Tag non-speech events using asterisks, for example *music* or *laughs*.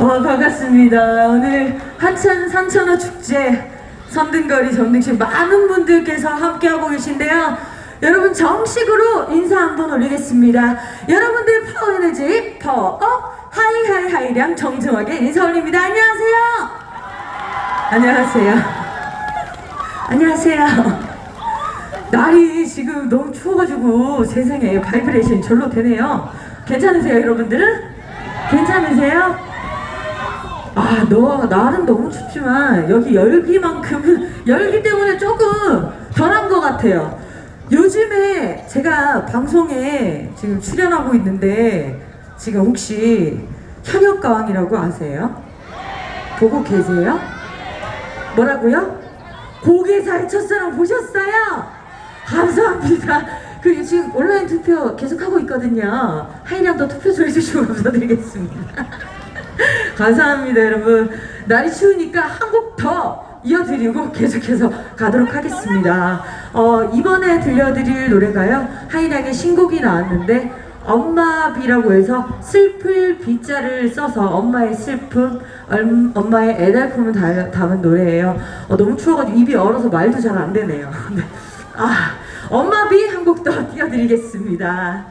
어, 반갑습니다. 오늘 하천 삼천어 축제 선등거리 점등식 많은 분들께서 함께하고 계신데요. 여러분 정식으로 인사 한번 올리겠습니다. 여러분들 파워에너지 파워 하이하이하이량 정중하게 인사 올립니다. 안녕하세요. 안녕하세요. 안녕하세요. 날이 지금 너무 추워가지고 세상에 바이브레이션 절로 되네요. 괜찮으세요, 여러분들은? 괜찮으세요? 아, 너, 날은 너무 춥지만, 여기 열기만큼은, *laughs* 열기 때문에 조금 덜한 것 같아요. 요즘에 제가 방송에 지금 출연하고 있는데, 지금 혹시 현역가왕이라고 아세요? 보고 계세요? 뭐라고요? 고개사의 첫사랑 보셨어요? 감사합니다. *laughs* 그 지금 온라인 투표 계속 하고 있거든요. 하이량도 투표 좀 해주시고 감사드리겠습니다. *laughs* 감사합니다, 여러분. 날이 추우니까 한 곡 더 이어드리고 계속해서 가도록 하겠습니다. 어, 이번에 들려드릴 노래가요. 하이량의 신곡이 나왔는데 엄마비라고 해서 슬플 비자를 써서 엄마의 슬픔, 얼- 엄마의 애달픔을 다- 담은 노래예요. 어, 너무 추워가지고 입이 얼어서 말도 잘 안 되네요. *laughs* 네. 아, 엄마비 한 곡 더 띄워드리겠습니다.